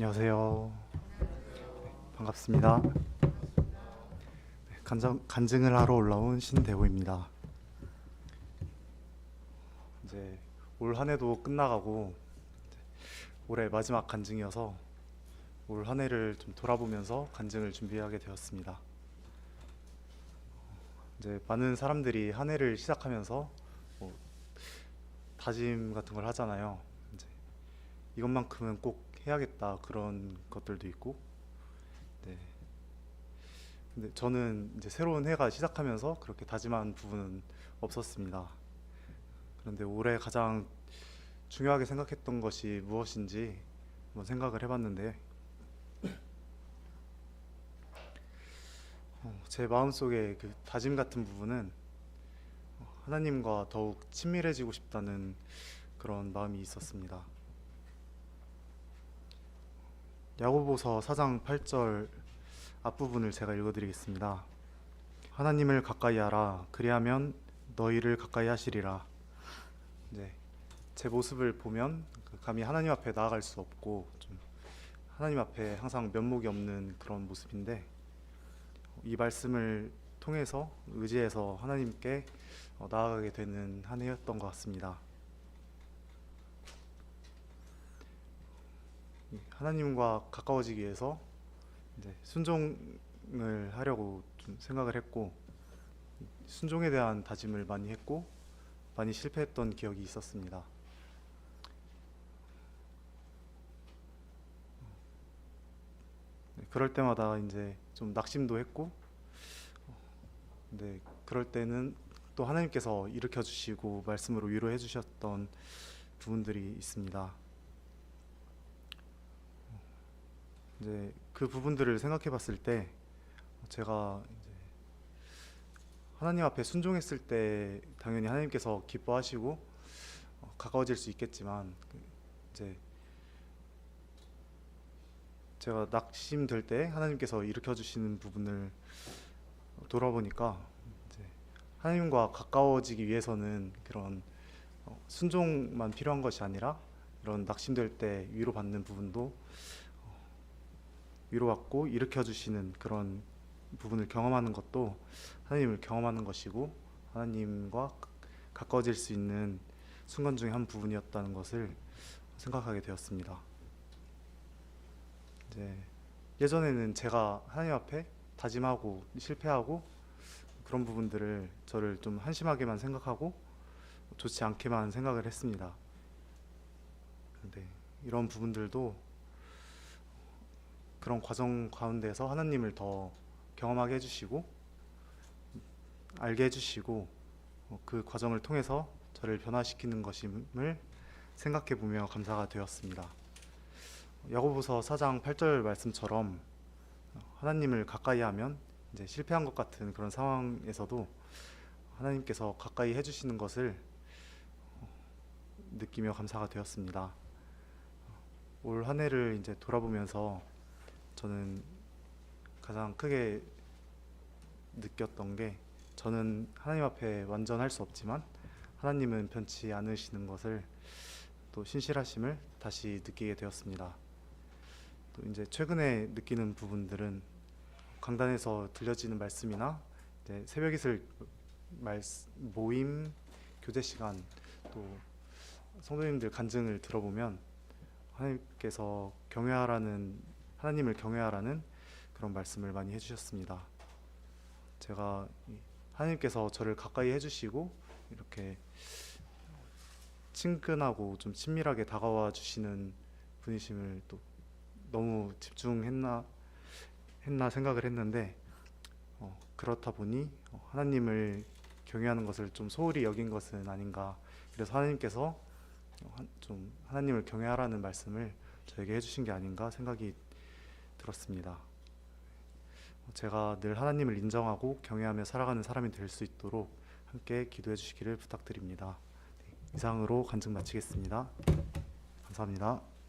안녕하세요. 네, 반갑습니다. 네, 간정, 간증을 하러 올라온 신대호입니다. 이제 올 한해도 끝나가고 올해 마지막 간증이어서 올 한해를 좀 돌아보면서 간증을 준비하게 되었습니다. 이제 많은 사람들이 한 해를 시작하면서 뭐 다짐 같은 걸 하잖아요. 이제 이것만큼은 꼭 해야겠다 그런 것들도 있고, 네. 근데 저는 이제 새로운 해가 시작하면서 그렇게 다짐한 부분은 없었습니다. 그런데 올해 가장 중요하게 생각했던 것이 무엇인지 한번 생각을 해봤는데, 어, 제 마음속에 그 다짐 같은 부분은 어, 하나님과 더욱 친밀해지고 싶다는 그런 마음이 있었습니다. 야고보서 4장 8절 앞부분을 제가 읽어드리겠습니다. 하나님을 가까이 하라 그리하면 너희를 가까이 하시리라. 이제 제 모습을 보면 그 감히 하나님 앞에 나아갈 수 없고 좀 하나님 앞에 항상 면목이 없는 그런 모습인데 이 말씀을 통해서 의지해서 하나님께 어, 나아가게 되는 한 해였던 것 같습니다. 하나님과 가까워지기 위해서 이제 순종을 하려고 좀 생각을 했고 순종에 대한 다짐을 많이 했고 많이 실패했던 기억이 있었습니다. 네, 그럴 때마다 이제 좀 낙심도 했고, 네, 그럴 때는 또 하나님께서 일으켜 주시고 말씀으로 위로해 주셨던 부분들이 있습니다. 이제 그 부분들을 생각해 봤을 때 제가 이제 하나님 앞에 순종했을 때 당연히 하나님께서 기뻐하시고 어, 가까워질 수 있겠지만 그 이제 제가 낙심될 때 하나님께서 일으켜 주시는 부분을 돌아보니까 하나님과 가까워지기 위해서는 그런 어, 순종만 필요한 것이 아니라 이런 낙심될 때 위로받는 부분도 어, 위로받고 일으켜 주시는 그런 부분을 경험하는 것도 하나님을 경험하는 것이고 하나님과 가까워질 수 있는 순간 중에 한 부분이었다는 것을 생각하게 되었습니다. 이제 예전에는 제가 하나님 앞에 다짐하고 실패하고 그런 부분들을 저를 좀 한심하게만 생각하고 좋지 않게만 생각을 했습니다. 그런데 이런 부분들도 그런 과정 가운데서 하나님을 더 경험하게 해주시고 알게 해주시고 어, 그 과정을 통해서 저를 변화시키는 것임을 생각해 보며 감사가 되었습니다. 야고보서 4장 8절 말씀처럼 하나님을 가까이 하면 이제 실패한 것 같은 그런 상황에서도 하나님께서 가까이 해주시는 것을 느끼며 감사가 되었습니다. 올 한 해를 이제 돌아보면서 저는 가장 크게 느꼈던 게 저는 하나님 앞에 완전할 수 없지만 하나님은 변치 않으시는 것을 또 신실하심을 다시 느끼게 되었습니다. 또 이제 최근에 느끼는 부분들은 강단에서 들려지는 말씀이나 새벽 이슬 모임 교제 시간 또 성도님들 간증을 들어보면 하나님께서 경외하라는 하나님을 경외하라는 그런 말씀을 많이 해주셨습니다. 제가 이 하나님께서 저를 가까이 해주시고 이렇게 친근하고 좀 친밀하게 다가와 주시는 분이심을 또 너무 집중했나 했나 생각을 했는데 어, 그렇다 보니 어, 하나님을 경외하는 것을 좀 소홀히 여긴 것은 아닌가 그래서 하나님께서 어, 한- 좀 하나님을 경외하라는 말씀을 저에게 해주신 게 아닌가 생각이 들었습니다. 어, 제가 늘 하나님을 인정하고 경외하며 살아가는 사람이 될 수 있도록 함께 기도해 주시기를 부탁드립니다. 네, 이상으로 간증 마치겠습니다. 감사합니다.